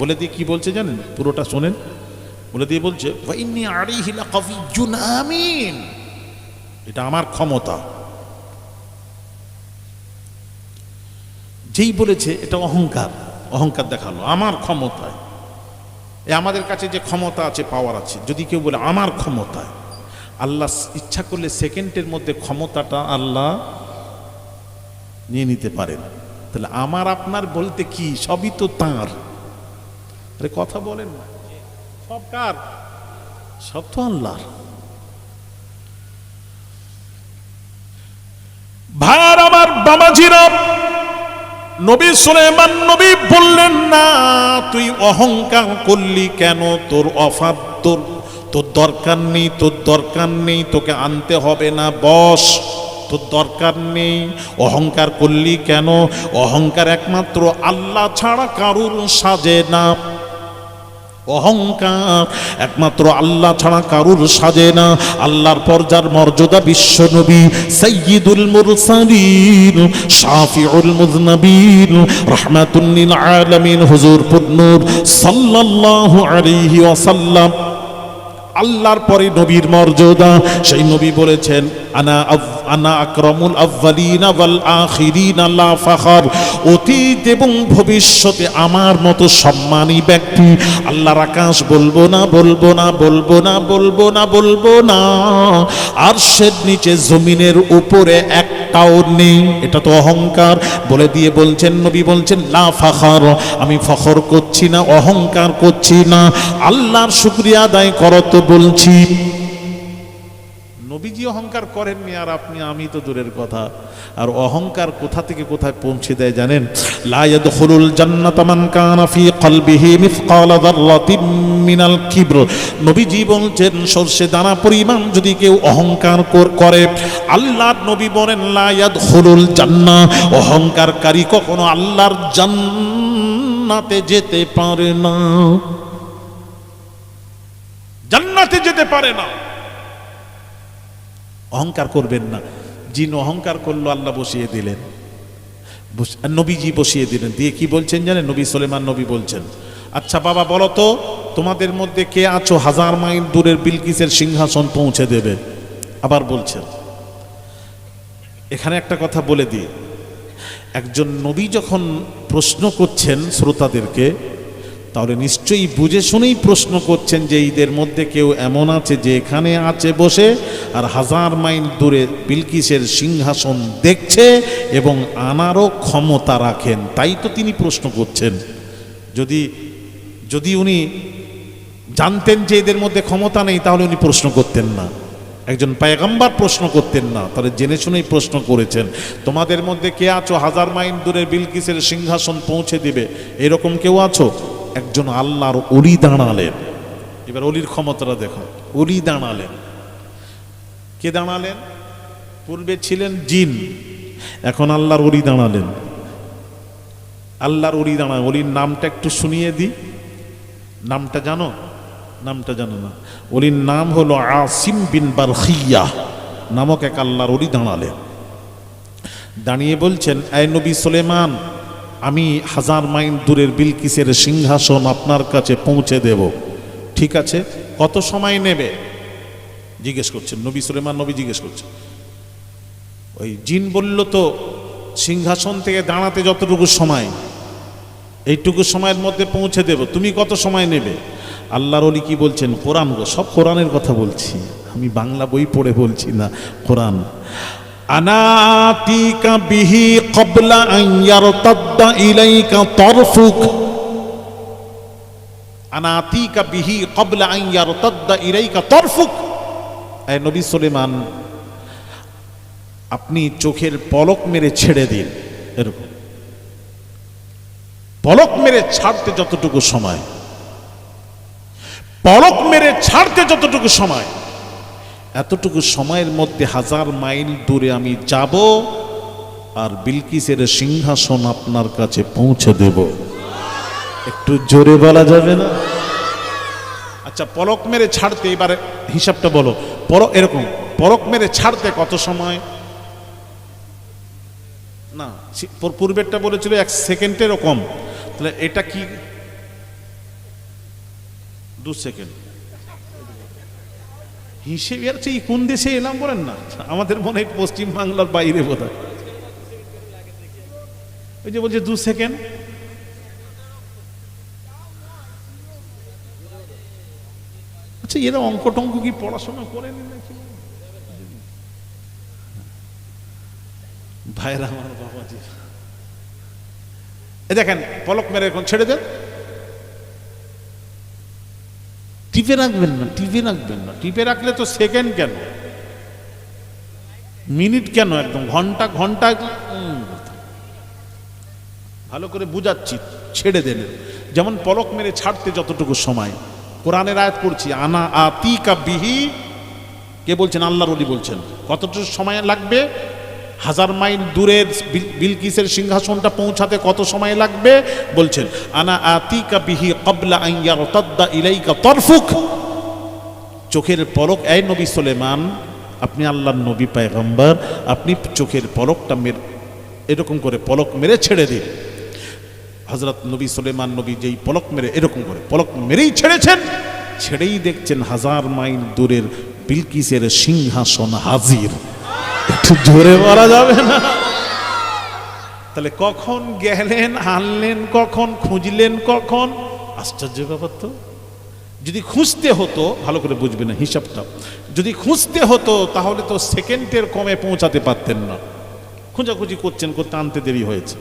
বলে দিয়ে কি বলছে জানেন? পুরোটা শোনেন। বলে দিয়ে বলছে "ওয়াইন্নী আলাইহি লাকাবিয়্যুন আমিন। এটা আমার ক্ষমতা। যেই বলেছে, এটা অহংকার। অহংকার দেখাল, আমার ক্ষমতায়। এ আমাদের কাছে যে ক্ষমতা আছে পাওয়ার আছে। যদি কেউ বলে, আমার ক্ষমতায়। আল্লাহ ইচ্ছা করলে সেকেন্ডের মধ্যে ক্ষমতাটা আল্লাহ নিয়ে নিতে পারেন। তাহলে আমার, আপনার বলতে কি? সবই তো তাঁর। আরে কথা বলেন না। সব কার? সব তো আল্লাহর। ভাইয়ার আমার বাবাজিরা নবী সুলেমান নবী বললেন না তুই অহংকার করলি কেন? তোর অফার তোর তোর দরকার নেই তোর দরকার নেই তোকে আনতে হবে না বস। তোর দরকার নেই অহংকার করলি কেন? অহংকার একমাত্র আল্লাহ ছাড়া কারুর সাজে না। অহংকার। একমাত্র আল্লাহ ছাড়া কারুর সাজে না। আল্লাহর পর্যার মর্যাদা বিশ্ব নবী সৈয়দুল মুরসালিন, শাফিউল মুজনবিন রহমাতুল্লিল আলামিন। হুজুর পুন্নুর সাল্লাল্লাহু আলাইহি ওয়াসাল্লাম। আল্লাহর পরে নবীর মর্যাদা। সেই নবী বলেছেন, আনা আনা আকরামুল আউয়ালিন ওয়াল আখিরিন লা ফাখর। অতীত এবং ভবিষ্যতে আমার মতো সম্মানী ব্যক্তি আল্লাহর আকাশ বলব না বলব না বলব না বলব না বলব না। আর সে নিচে জমিনের উপরে একটাও নেই, এটা তো অহংকার। বলে দিয়ে বলছেন, নবী বলছেন, লা ফাখর, আমি ফখর করছি না, অহংকার করছি না। আল্লাহর শুক্রিয়া আদায় করো তো বলছি। নবীজি অহংকার করেননি, আর আপনি, আমি তো দূরের কথা। আর অহংকার কোথা থেকে কোথায় পৌঁছে দেয় জানেন? লা ইয়াদখুলুল জান্নাতা মান কানা ফি কলবিহি মিসকালা যাররাতিন মিনাল কিবর। নবীজি বলছেন, সরষে দানা পরিমাণ যদি কেউ অহংকার করে আল্লাহর নবী বলেন, লা ইয়াদখুলুল জান্নাহ অহংকারকারী কখনো আল্লাহর জান্নাতে যেতে পারে না। জান্নাতে যেতে পারে না। অহংকার করবেন না। জিন অহংকার করল আল্লাহ বসিয়ে দিলেন। নবীজি বসিয়ে দিলেন। দিয়ে কি বলছেন জানেন? নবী সোলেমান নবী বলছেন আচ্ছা বাবা, বলো তো, তোমাদের মধ্যে কে আছো হাজার মাইল দূরের বিলকিসের সিংহাসন পৌঁছে দেবে? আবার বলছেন, এখানে একটা কথা বলে দিই। একজন নবী যখন প্রশ্ন করছেন শ্রোতাদেরকে তাহলে নিশ্চয়ই বুঝে শুনেই প্রশ্ন করছেন যে ঈদের মধ্যে কেউ এমন আছে যে এখানে আছে বসে আর হাজার মাইল দূরে বিলকিসের সিংহাসন দেখছে এবং আনারও ক্ষমতা রাখেন। তাই তো তিনি প্রশ্ন করছেন। যদি যদি উনি জানতেন যে এদের মধ্যে ক্ষমতা নেই, তাহলে উনি প্রশ্ন করতেন না। একজন পায়গাম্বার প্রশ্ন করতেন না। তাহলে জেনে শুনেই প্রশ্ন করেছেন, তোমাদের মধ্যে কে আছো? হাজার মাইল দূরে বিলকিসের সিংহাসন পৌঁছে দিবে। এরকম কেউ আছো? একজন আল্লাহর অলি দাঁড়ালেন। এবার অলির ক্ষমতাটা দেখো। অলি দাঁড়ালেন। কে দাঁড়ালেন? পূর্বে ছিলেন জিন। এখন আল্লাহর অলি দাঁড়ালেন। আল্লাহর অলি দাঁড়ায়। অলির নামটা একটু শুনিয়ে দিই নামটা জানো? নামটা জানো না। অলির নাম হলো আসিম বিন বারখিয়া নামক এক আল্লাহর অলি দাঁড়ালেন। দাঁড়িয়ে বলছেন আই নবী সোলেমান আমি হাজার মাইল দূরের বিলকিসের সিংহাসন আপনার কাছে পৌঁছে দেব। ঠিক আছে? কত সময় নেবে? জিজ্ঞেস করছেন। নবী সুলেমান নবী জিজ্ঞেস করছেন। ওই জিন বলল তো, সিংহাসন থেকে দাঁড়াতে যতটুকু সময়, এইটুকু সময়ের মধ্যে পৌঁছে দেব। তুমি কত সময় নেবে? আল্লাহর অলি কি বলছেন? কোরআন গো, সব কোরআনের কথা বলছি। আমি বাংলা বই পড়ে বলছি না। কোরআন। আনাতিকা বিহি কবলা আন ইয়ারতাদ্দা ইলাইকা তরফুক। আনাতিকা বিহি কবলা আন ইয়ারতাদ্দা ইলাইকা তরফুক। এ নবী সুলেমান, আপনি চোখের পলক মেরে ছেড়ে দিন। এরকম। পলক মেরে ছাড়তে যতটুকু সময়। পলক মেরে ছাড়তে যতটুকু সময়। এতটুকু সময়ের মধ্যে হাজার মাইল দূরে আমি যাব আর বিলকিসের সিংহাসন আপনার কাছে পৌঁছে দেব। একটু জোরে বলা যাবে না? আচ্ছা পলক মেরে ছাড়তে এবারে হিসাবটা বলো। পর এরকম, পলক মেরে ছাড়তে কত সময়? না পূর্বেরটা বলেছিল এক সেকেন্ডেরও কম। তাহলে এটা কি? দু সেকেন্ড। হিসেবে আর এই কোন দেশে এলাম বলেন না। আমাদের মনে হয় পশ্চিম বাংলার বাইরে বোধ ওই যে বলছে, দু সেকেন্ড। আচ্ছা এরা অঙ্ক টঙ্ক কি পড়াশোনা করেনি ভাইরা, আমার দেখেন, পলক মেরে এখন ছেড়ে দেন। টিপে রাখবেন না, টিপে রাখবেন না। টিপে রাখলে তো সেকেন্ড কেন? মিনিট কেন একদম? ঘণ্টা ঘণ্টা ভালো করে বুঝাচ্ছি, ছেড়ে দেন। যেমন পলক মেরে ছাড়তে যতটুকু সময়। কোরআনের আয়াত করছি আনা আতিকা বিহি কে বলছেন? আল্লাহর অলি বলছেন। কতটুকু সময় লাগবে? হাজার মাইল দূরের বিলকিসের সিংহাসনটা পৌঁছাতে কত সময় লাগবে? বলছেন, আনা আতিকা বিহি কবলা আইয়া রতাদ্দা ইলাইকা তরফুক। চোখের পলক, এই নবী সুলেমান, আপনি আল্লাহর নবী পায়গম্বর, আপনি চোখের পলকটা মের, এরকম করে পলক মেরে ছেড়ে দিন। হজরত নবী সুলেমান নবী যেই পলক মেরে, এরকম করে পলক মেরেই ছেড়েছেন। ছেড়েই দেখছেন হাজার মাইল দূরের বিলকিসের সিংহাসন হাজির। জোরে মারা যাবে না? তাহলে কখন গেলেন, আনলেন কখন, খুঁজলেন কখন? আশ্চর্য ব্যাপার তো। যদি খুঁজতে হতো, ভালো করে বুঝবে না হিসাবটা। যদি খুঁজতে হতো, তাহলে তো সেকেন্ডের কমে পৌঁছাতে পারতেন না। খোঁজাখুঁজি করছেন, করতে আনতে দেরি হয়েছে।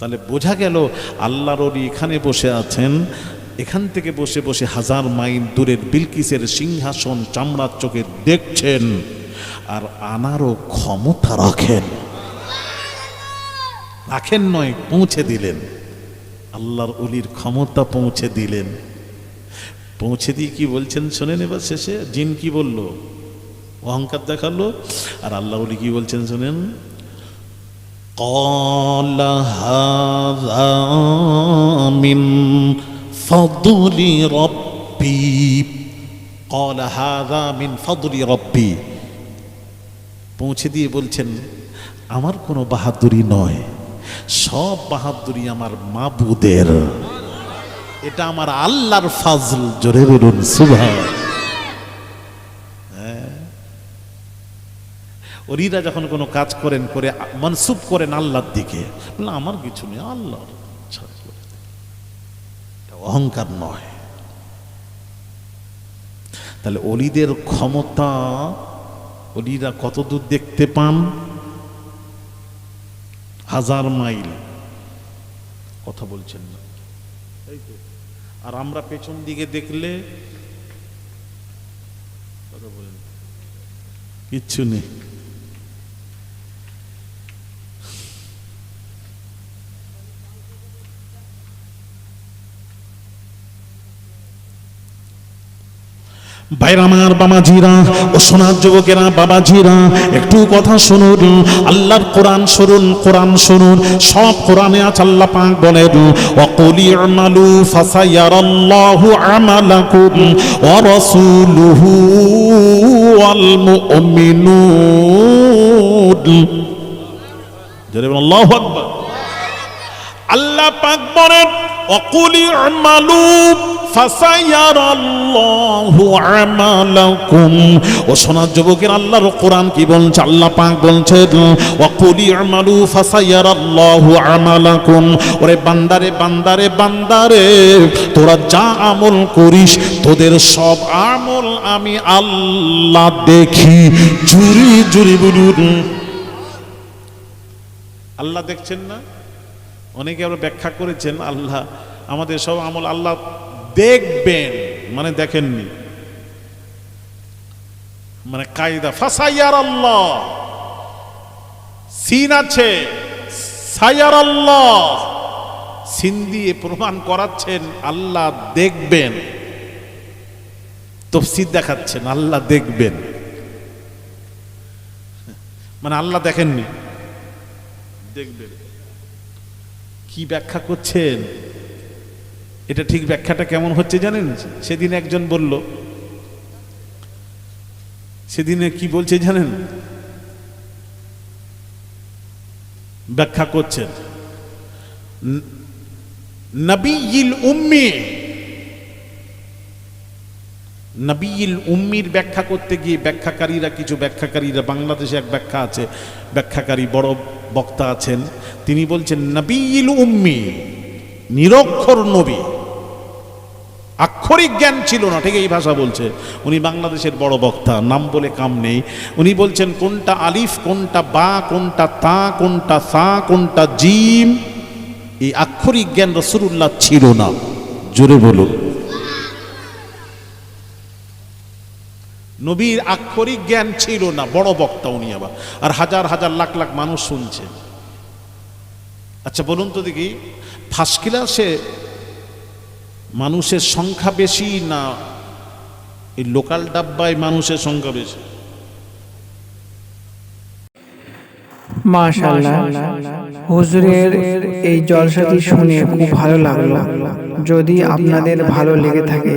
তাহলে বোঝা গেল আল্লাহর ওলি এখানে বসে আছেন। এখান থেকে বসে বসে হাজার মাইল দূরের বিলকিসের সিংহাসন চামড়ার চোখে দেখছেন। আর আনারও ক্ষমতা রাখেন রাখেন নয় পৌঁছে দিলেন আল্লাহর অলির ক্ষমতা পৌঁছে দিলেন পৌঁছে দিয়ে কি বলছেন শোনেন এবার শেষে জিন কি বলল অহংকার দেখালো আর আল্লাহ অলি কি বলছেন শোনেন قال هذا من فضل ربي قال هذا من فضل ربي পৌঁছে দিয়ে বলছেন, আমার কোনো বাহাদুরি নয়, সব বাহাদুরি আমার মাবুদের। এটা আমার আল্লাহর ফাজল, জোরে বলুন সুভা ওরিরা যখন কোনো কাজ করেন, করে মনসুব করেন আল্লাহর দিকে বললেন আমার কিছু নেই, আল্লাহর অহংকার নয়। তাহলে অলিদের ক্ষমতা অলিরা কত দূর দেখতে পান? হাজার মাইল। কথা বলছেন না। তো। আর আমরা পেছন দিকে দেখলে কথা বলেন। কিচ্ছু নেই। ভাইরা আমার বাবাজিরা ও সোনার যুবকেরা বাবাজিরা, একটু কথা শুনুন। আল্লাহর কোরআন শুনুন কোরআন শুনুন। সব কোরআনে আছে আল্লাহ পাক বলেন, ওয়াকুলি আমালু ফাসায়ারাল্লাহু আমালাকুম ওয়া রাসূলুহু ওয়াল মুমিনুন। জোরে বলুন, আল্লাহু আকবার। আল্লাহ পাক বলেন অকুলি আমালু ফাসায়ারাল্লাহু আমালাকুম ও সোনার যুবকের আল্লাহর কোরআন কি বলছে? আল্লাহ পাক বলছেন অকুলি আমালু ফাসায়ারাল্লাহু আমালাকুম। ওরে বান্দারে বান্দারে বান্দারে, তোরা যা আমল করিস, তোদের সব আমল আমি আল্লাহ দেখি। জুরি জুরি বুলুন। আল্লাহ দেখছেন না? অনেকে আবার ব্যাখ্যা করেছেন, আল্লাহ, আমাদের সব আমল আল্লাহ দেখবেন মানে দেখেননি। মানে কায়দা ফাসাইয়ার আল্লাহ সিন আছে সাইয়ার আল্লাহ সিন দিয়ে প্রমাণ করাচ্ছেন, আল্লাহ দেখবেন। তফসির দেখাচ্ছেন, আল্লাহ দেখবেন। মানে আল্লাহ দেখেননি। দেখবেন। কি ব্যাখ্যা করছেন? এটা ঠিক ব্যাখ্যাটা কেমন হচ্ছে জানেন? সেদিন একজন বলল, সেদিনে কি বলছে জানেন? ব্যাখ্যা করছেন, নবীল উম্মি নবীল উম্মির ব্যাখ্যা করতে গিয়ে ব্যাখ্যাকারীরা, কিছু ব্যাখ্যাকারীরা, বাংলাদেশে এক ব্যাখ্যা আছে, ব্যাখ্যাকারী বড় বক্তা আছেন, তিনি বলছেন, নবীল উম্মি, নিরক্ষর নবী। আক্ষরিক জ্ঞান ছিল না, ঠিক এই ভাষা বলছে। উনি বাংলাদেশের বড় বক্তা, নাম বলে কাম নেই। উনি বলছেন, কোনটা আলিফ, কোনটা বা, কোনটা তা, কোনটা সা, কোনটা জিম? এই আক্ষরিক জ্ঞান রসুল্লাহ ছিল না। জোরে বলুন। নবীর আক্ষরিক জ্ঞান ছিল না, বড় বক্তা উনি আবার। আর হাজার হাজার লাখ লাখ মানুষ শুনছে। আচ্ছা বলুন তো দেখি ফার্স্ট ক্লাসে মানুষের সংখ্যা বেশি না এই লোকাল ডাব্বায় মানুষের সংখ্যা বেশি? হুজুরের এই জলসাটি শুনে খুব ভালো লাগল। যদি আপনাদের ভালো লেগে থাকে